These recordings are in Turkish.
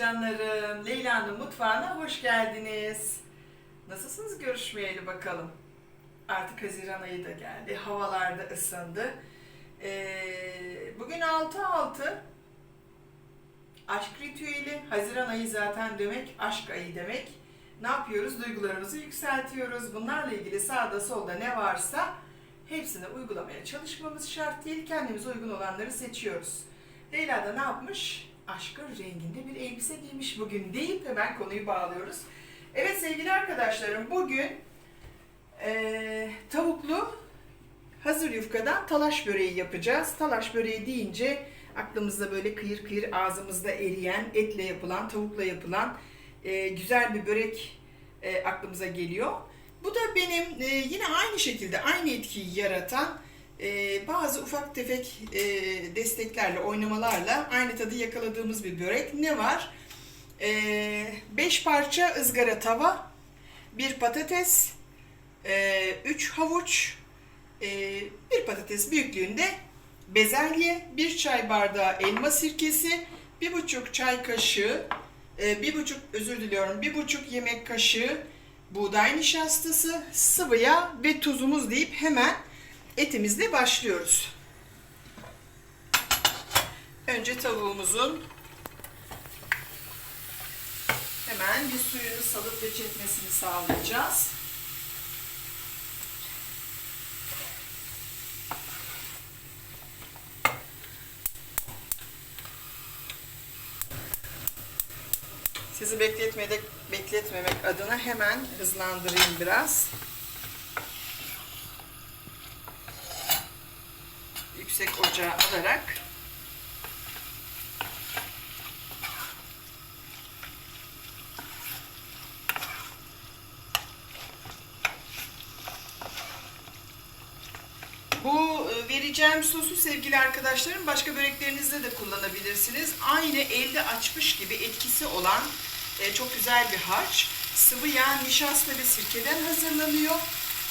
canlarım. Leyla'nın mutfağına hoş geldiniz. Nasılsınız görüşmeyeli bakalım. Artık Haziran ayı da geldi. Havalar da ısındı. Ee, bugün 6-6. Aşk ritüeli. Haziran ayı zaten demek aşk ayı demek. Ne yapıyoruz? Duygularımızı yükseltiyoruz. Bunlarla ilgili sağda solda ne varsa hepsini uygulamaya çalışmamız şart değil. Kendimize uygun olanları seçiyoruz. Leyla da ne yapmış? Aşkın renginde bir elbise giymiş bugün deyip hemen konuyu bağlıyoruz. Evet sevgili arkadaşlarım bugün eee, tavuklu hazır yufkadan talaş böreği yapacağız. Talaş böreği deyince aklımızda böyle kıyır kıyır ağzımızda eriyen etle yapılan, tavukla yapılan eee, güzel bir börek eee, aklımıza geliyor. Bu da benim eee, yine aynı şekilde aynı etkiyi yaratan ee, bazı ufak tefek e, desteklerle, oynamalarla aynı tadı yakaladığımız bir börek. Ne var? 5 parça ızgara tava, bir patates, 3 havuç, e, bir patates büyüklüğünde bezelye, bir çay bardağı elma sirkesi, bir buçuk çay kaşığı, e, bir buçuk özür diliyorum, bir buçuk yemek kaşığı buğday nişastası, sıvı yağ ve tuzumuz deyip hemen etimizle başlıyoruz. Önce tavuğumuzun hemen bir suyunu salıp ve çekmesini sağlayacağız. Sizi bekletmemek, bekletmemek adına hemen hızlandırayım biraz. Yüksek ocağa alarak bu e, vereceğim sosu sevgili arkadaşlarım başka böreklerinizde de kullanabilirsiniz. Aynı elde açmış gibi etkisi olan e, çok güzel bir harç. Sıvı yağ, nişasta ve sirkeden hazırlanıyor.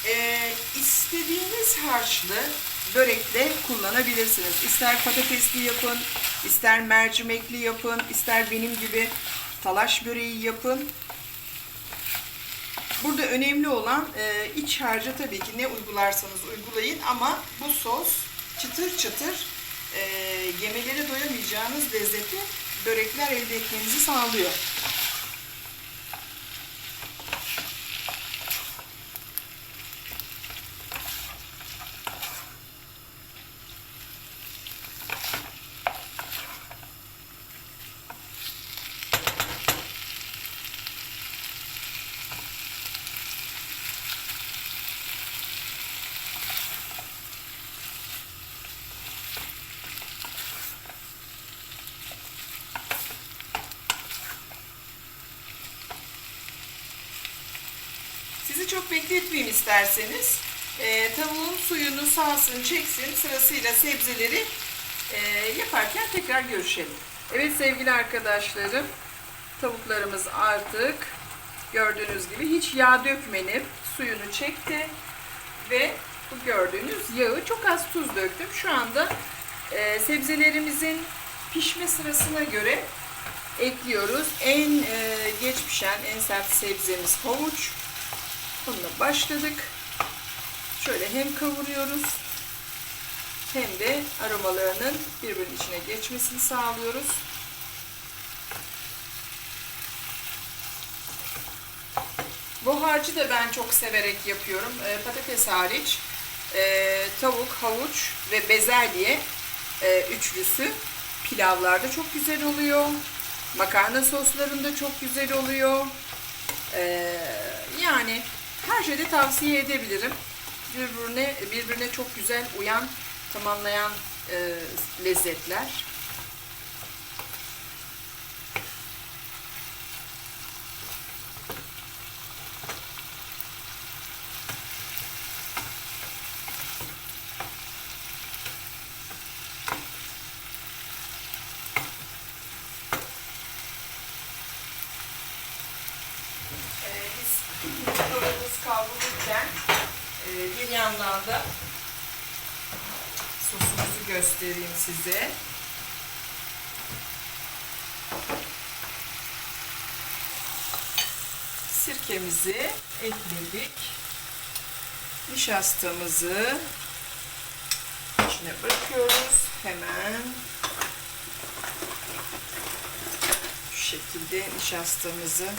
E, istediğiniz harçlı börekle kullanabilirsiniz. İster patatesli yapın, ister mercimekli yapın, ister benim gibi talaş böreği yapın. Burada önemli olan e, iç harca tabii ki ne uygularsanız uygulayın ama bu sos çıtır çıtır e, yemelere doyamayacağınız lezzeti börekler elde etmenizi sağlıyor. Sizi çok bekletmeyeyim isterseniz. E, tavuğun suyunu salsın, çeksin. Sırasıyla sebzeleri e, yaparken tekrar görüşelim. Evet sevgili arkadaşlarım, tavuklarımız artık gördüğünüz gibi hiç yağ dökmenip suyunu çekti ve bu gördüğünüz yağı çok az tuz döktüm. Şu anda e, sebzelerimizin pişme sırasına göre ekliyoruz. En e, geç pişen, en sert sebzemiz havuç. Bununla başladık. Şöyle hem kavuruyoruz hem de aromalarının birbirinin içine geçmesini sağlıyoruz. Bu harcı da ben çok severek yapıyorum. E, patates hariç e, tavuk, havuç ve bezelye e, üçlüsü pilavlarda çok güzel oluyor. Makarna soslarında çok güzel oluyor. E, yani her şeyde tavsiye edebilirim. Birbirine birbirine çok güzel uyan, tamamlayan e, lezzetler. sosumuzu göstereyim size. Sirkemizi ekledik. Nişastamızı içine bırakıyoruz. Hemen şu şekilde nişastamızı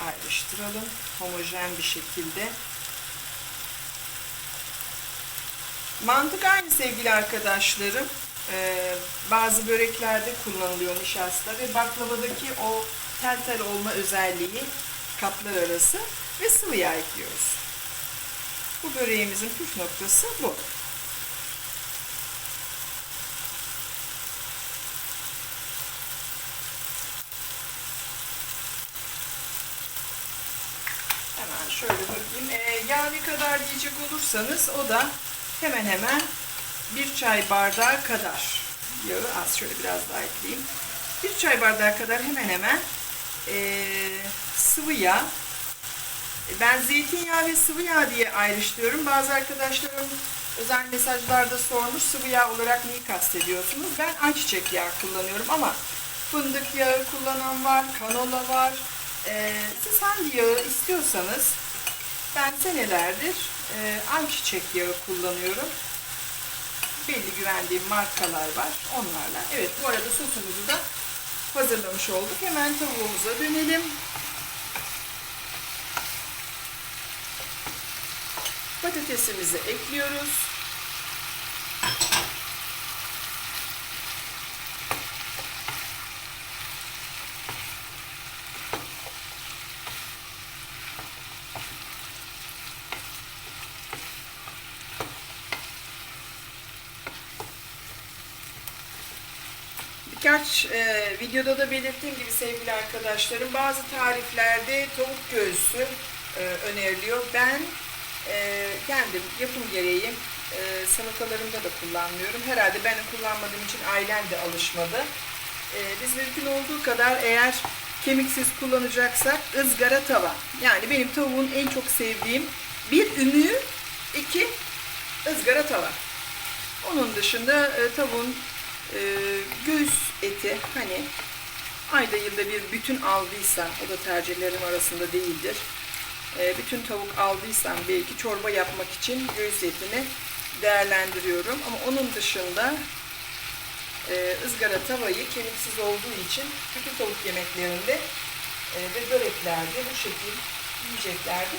ayrıştıralım. Homojen bir şekilde Mantık aynı sevgili arkadaşlarım. Ee, bazı böreklerde kullanılıyor nişasta ve baklavadaki o tel tel olma özelliği kaplar arası ve sıvı yağ ekliyoruz. Bu böreğimizin püf noktası bu. Hemen şöyle bakayım. Ee, yağ ne kadar diyecek olursanız o da hemen hemen bir çay bardağı kadar yağı az şöyle biraz daha ekleyeyim. Bir çay bardağı kadar hemen hemen ee, sıvı yağ. Ben zeytinyağı ve sıvı yağ diye ayrıştırıyorum. Bazı arkadaşlarım özel mesajlarda sormuş sıvı yağ olarak neyi kastediyorsunuz? Ben ayçiçek yağı kullanıyorum ama fındık yağı kullanan var, kanola var. Ee, siz hangi yağı istiyorsanız ben senelerdir e, ayçiçek yağı kullanıyorum. Belli güvendiğim markalar var onlarla. Evet bu arada sosumuzu da hazırlamış olduk. Hemen tavuğumuza dönelim. Patatesimizi ekliyoruz. Birkaç e, videoda da belirttiğim gibi sevgili arkadaşlarım bazı tariflerde tavuk göğsü e, öneriliyor. Ben e, kendim yapım gereği e, salatalarımda da kullanmıyorum. Herhalde ben kullanmadığım için ailem de alışmadı. E, biz mümkün olduğu kadar eğer kemiksiz kullanacaksak ızgara tava. Yani benim tavuğun en çok sevdiğim bir ümüğü, iki ızgara tava. Onun dışında e, tavuğun e, göğüs eti hani ayda yılda bir bütün aldıysam o da tercihlerim arasında değildir. E, bütün tavuk aldıysam belki çorba yapmak için göğüs etini değerlendiriyorum. Ama onun dışında e, ızgara tavayı kemiksiz olduğu için bütün tavuk yemeklerinde e, ve böreklerde bu şekil yiyeceklerde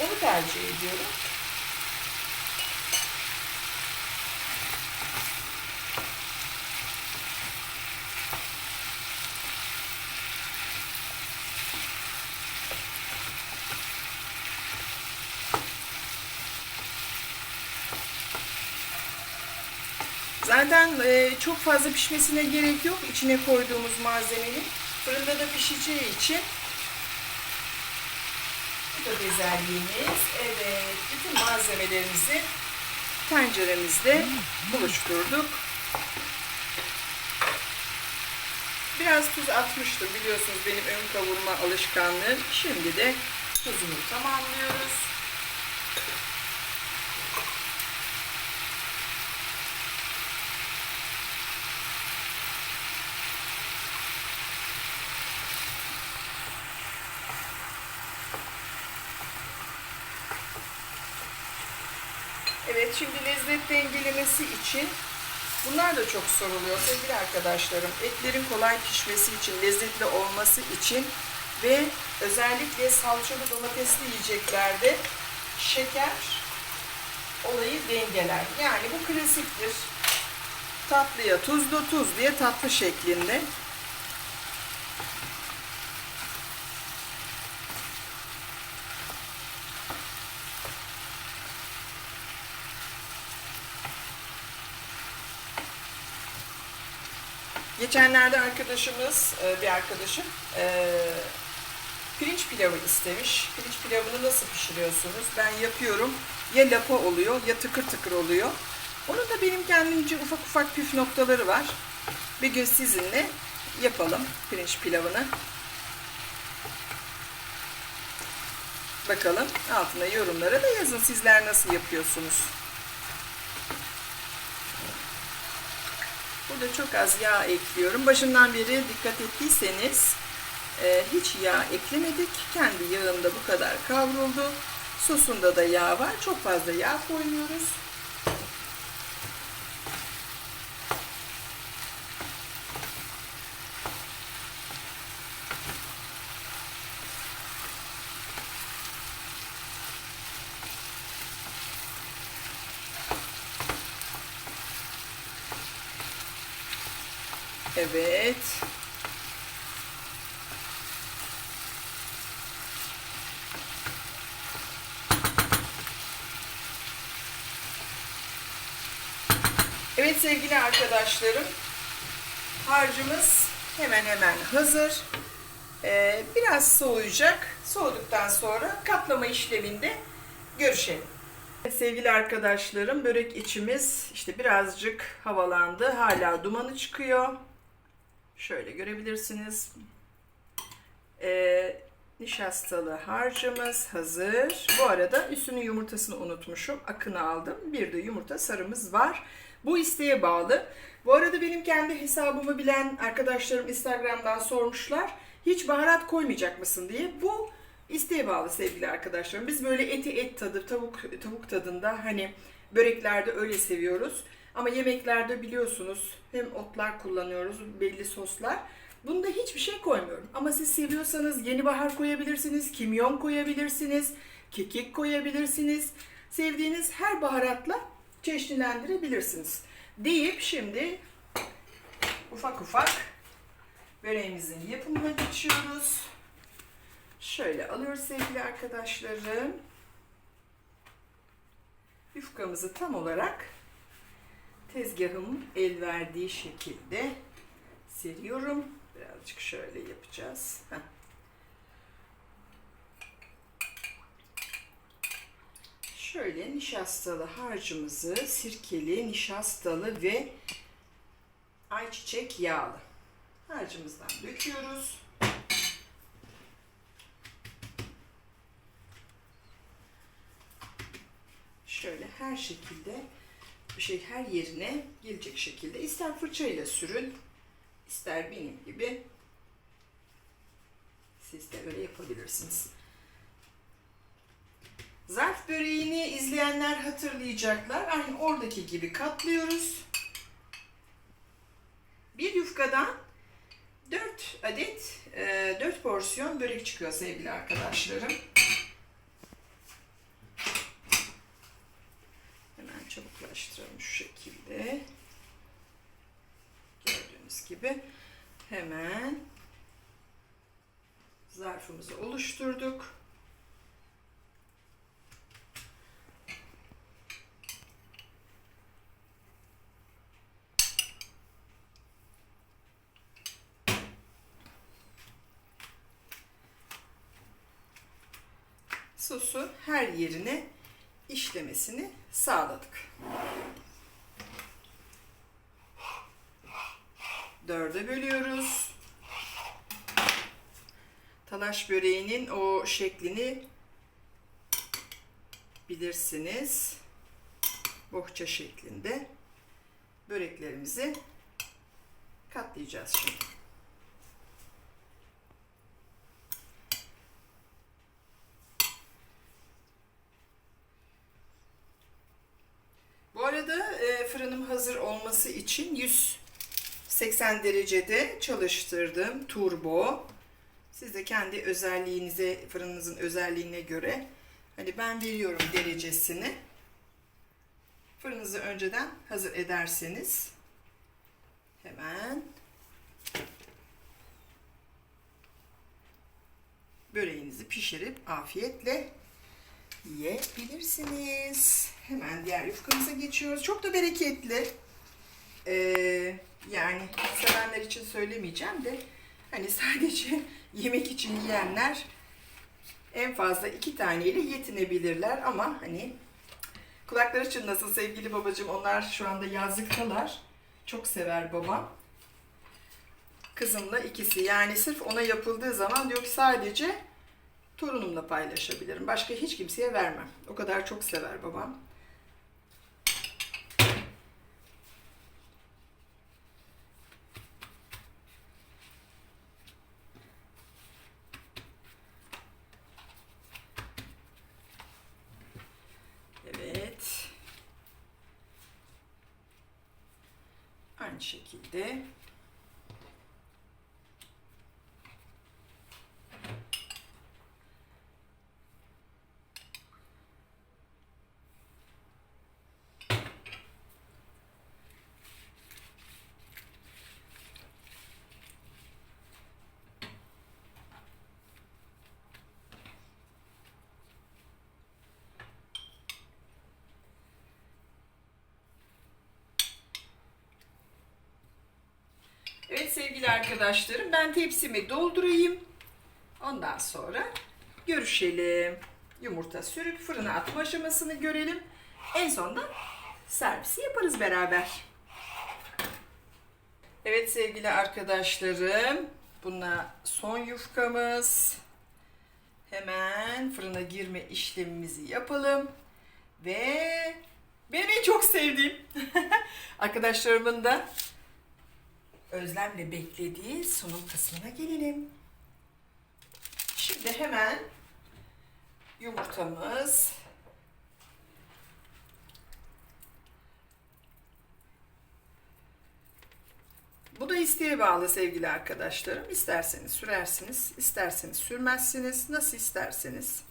onu tercih ediyorum. Zaten e, çok fazla pişmesine gerek yok. İçine koyduğumuz malzemenin fırında da pişeceği için bu da bezelyemiz. Evet, bütün malzemelerimizi tenceremizde buluşturduk. Biraz tuz atmıştım biliyorsunuz benim ön kavurma alışkanlığım. Şimdi de tuzunu tamamlıyoruz. Şimdi lezzet dengelemesi için bunlar da çok soruluyor sevgili arkadaşlarım. Etlerin kolay pişmesi için, lezzetli olması için ve özellikle salçalı domatesli yiyeceklerde şeker olayı dengeler. Yani bu klasiktir. Tatlıya tuzlu tuz diye tatlı şeklinde. Geçenlerde arkadaşımız, e, bir arkadaşım e, pirinç pilavı istemiş. Pirinç pilavını nasıl pişiriyorsunuz? Ben yapıyorum. Ya lapa oluyor ya tıkır tıkır oluyor. Onun da benim kendimce ufak ufak püf noktaları var. Bir gün sizinle yapalım pirinç pilavını. Bakalım altına yorumlara da yazın sizler nasıl yapıyorsunuz. Burada çok az yağ ekliyorum. Başından beri dikkat ettiyseniz Ee, hiç yağ eklemedik. Kendi yağında bu kadar kavruldu. Sosunda da yağ var. Çok fazla yağ koymuyoruz. Evet. Evet sevgili arkadaşlarım. Harcımız hemen hemen hazır. Ee, biraz soğuyacak. Soğuduktan sonra katlama işleminde görüşelim. Sevgili arkadaşlarım, börek içimiz işte birazcık havalandı. Hala dumanı çıkıyor. Şöyle görebilirsiniz. Ee, nişastalı harcımız hazır. Bu arada üstünün yumurtasını unutmuşum. Akını aldım. Bir de yumurta sarımız var. Bu isteğe bağlı. Bu arada benim kendi hesabımı bilen arkadaşlarım Instagram'dan sormuşlar. Hiç baharat koymayacak mısın diye. Bu isteğe bağlı sevgili arkadaşlarım. Biz böyle eti et tadı, tavuk tavuk tadında hani böreklerde öyle seviyoruz. Ama yemeklerde biliyorsunuz hem otlar kullanıyoruz, belli soslar. Bunda hiçbir şey koymuyorum. Ama siz seviyorsanız yeni bahar koyabilirsiniz, kimyon koyabilirsiniz, kekik koyabilirsiniz. Sevdiğiniz her baharatla çeşitlendirebilirsiniz. Deyip şimdi ufak ufak böreğimizin yapımına geçiyoruz. Şöyle alıyoruz sevgili arkadaşlarım. Yufkamızı tam olarak tezgahımın el verdiği şekilde seriyorum. Birazcık şöyle yapacağız. Şöyle nişastalı harcımızı sirkeli, nişastalı ve ayçiçek yağlı harcımızdan döküyoruz. Şöyle her şekilde şey her yerine gelecek şekilde ister fırçayla sürün, ister benim gibi siz de öyle yapabilirsiniz. Zarf böreğini izleyenler hatırlayacaklar. Aynı oradaki gibi katlıyoruz. Bir yufkadan 4 adet, 4 porsiyon börek çıkıyor sevgili arkadaşlarım. Hemen çabuklaştıralım şu şekilde. Gördüğünüz gibi hemen zarfımızı oluşturduk. sosu her yerine işlemesini sağladık. Dörde bölüyoruz. Talaş böreğinin o şeklini bilirsiniz. Bohça şeklinde böreklerimizi katlayacağız şimdi. Bu arada e, fırınım hazır olması için 180 derecede çalıştırdım turbo. Siz de kendi özelliğinize, fırınınızın özelliğine göre hani ben veriyorum derecesini. Fırınınızı önceden hazır ederseniz hemen böreğinizi pişirip afiyetle yiyebilirsiniz. Hemen diğer yufkamıza geçiyoruz. Çok da bereketli. Ee, yani sevenler için söylemeyeceğim de hani sadece yemek için yiyenler en fazla iki taneyle yetinebilirler ama hani kulakları çınlasın sevgili babacığım. Onlar şu anda yazlıktalar. Çok sever babam. Kızımla ikisi. Yani sırf ona yapıldığı zaman diyor ki sadece torunumla paylaşabilirim. Başka hiç kimseye vermem. O kadar çok sever babam. Aynı şekilde Evet sevgili arkadaşlarım ben tepsimi doldurayım. Ondan sonra görüşelim. Yumurta sürüp fırına atma aşamasını görelim. En sonunda servisi yaparız beraber. Evet sevgili arkadaşlarım. Bununla son yufkamız. Hemen fırına girme işlemimizi yapalım. Ve benim en çok sevdiğim arkadaşlarımın da özlemle beklediği sunum kısmına gelelim. Şimdi hemen yumurtamız Bu da isteğe bağlı sevgili arkadaşlarım. İsterseniz sürersiniz, isterseniz sürmezsiniz, nasıl isterseniz.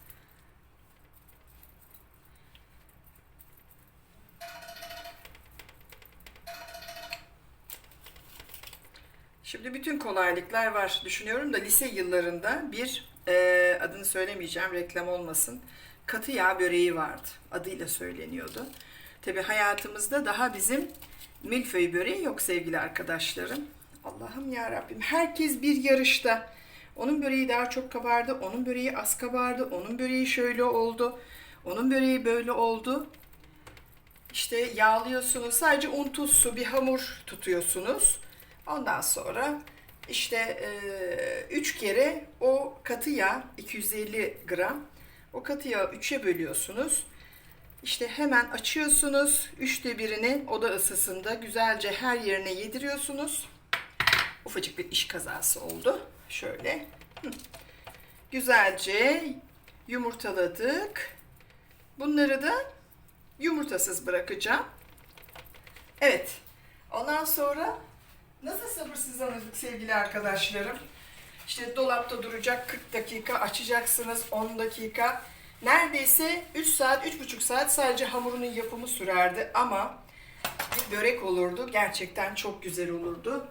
Şimdi bütün kolaylıklar var. Düşünüyorum da lise yıllarında bir e, adını söylemeyeceğim reklam olmasın. Katı yağ böreği vardı. Adıyla söyleniyordu. Tabi hayatımızda daha bizim milföy böreği yok sevgili arkadaşlarım. Allah'ım ya Rabbim. Herkes bir yarışta. Onun böreği daha çok kabardı. Onun böreği az kabardı. Onun böreği şöyle oldu. Onun böreği böyle oldu. İşte yağlıyorsunuz. Sadece un, tuz, su bir hamur tutuyorsunuz. Ondan sonra işte 3 kere o katı yağ 250 gram o katı yağı 3'e bölüyorsunuz. İşte hemen açıyorsunuz. Üçte birini oda ısısında güzelce her yerine yediriyorsunuz. Ufacık bir iş kazası oldu. Şöyle. Güzelce yumurtaladık. Bunları da yumurtasız bırakacağım. Evet. Ondan sonra Nasıl sabırsızlanırdık sevgili arkadaşlarım? İşte dolapta duracak 40 dakika, açacaksınız 10 dakika. Neredeyse 3 saat, 3,5 saat sadece hamurunun yapımı sürerdi ama bir börek olurdu. Gerçekten çok güzel olurdu.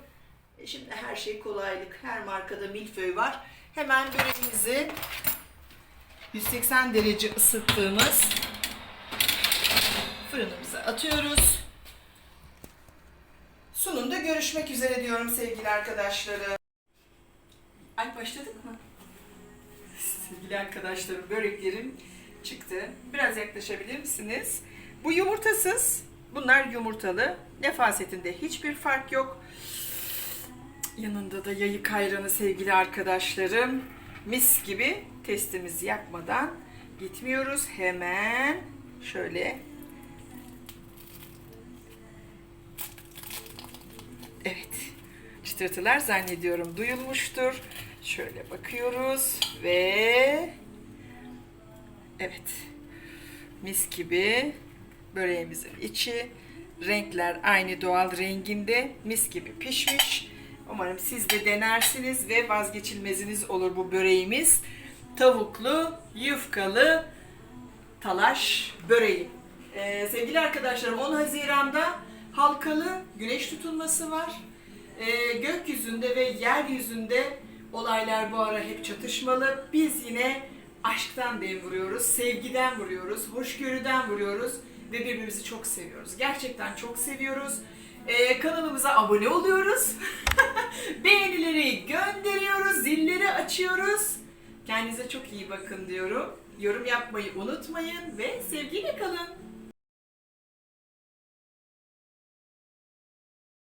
E şimdi her şey kolaylık. Her markada milföy var. Hemen böreğimizi 180 derece ısıttığımız fırınımıza atıyoruz. Sunumda görüşmek üzere diyorum sevgili arkadaşlarım. Ay başladık mı? Sevgili arkadaşlarım böreklerim çıktı. Biraz yaklaşabilir misiniz? Bu yumurtasız. Bunlar yumurtalı. Nefasetinde hiçbir fark yok. Yanında da yayık ayranı sevgili arkadaşlarım. Mis gibi testimizi yakmadan gitmiyoruz. Hemen şöyle Çıtırtılar zannediyorum duyulmuştur. Şöyle bakıyoruz ve evet. Mis gibi böreğimizin içi renkler aynı doğal renginde mis gibi pişmiş. Umarım siz de denersiniz ve vazgeçilmeziniz olur bu böreğimiz. Tavuklu, yufkalı talaş böreği. Ee, sevgili arkadaşlarım 10 Haziran'da halkalı güneş tutulması var. Ee, gökyüzünde ve yeryüzünde olaylar bu ara hep çatışmalı. Biz yine aşktan dem vuruyoruz, sevgiden vuruyoruz, hoşgörüden vuruyoruz ve birbirimizi çok seviyoruz. Gerçekten çok seviyoruz. Ee, kanalımıza abone oluyoruz. Beğenileri gönderiyoruz, zilleri açıyoruz. Kendinize çok iyi bakın diyorum. Yorum yapmayı unutmayın ve sevgiyle kalın.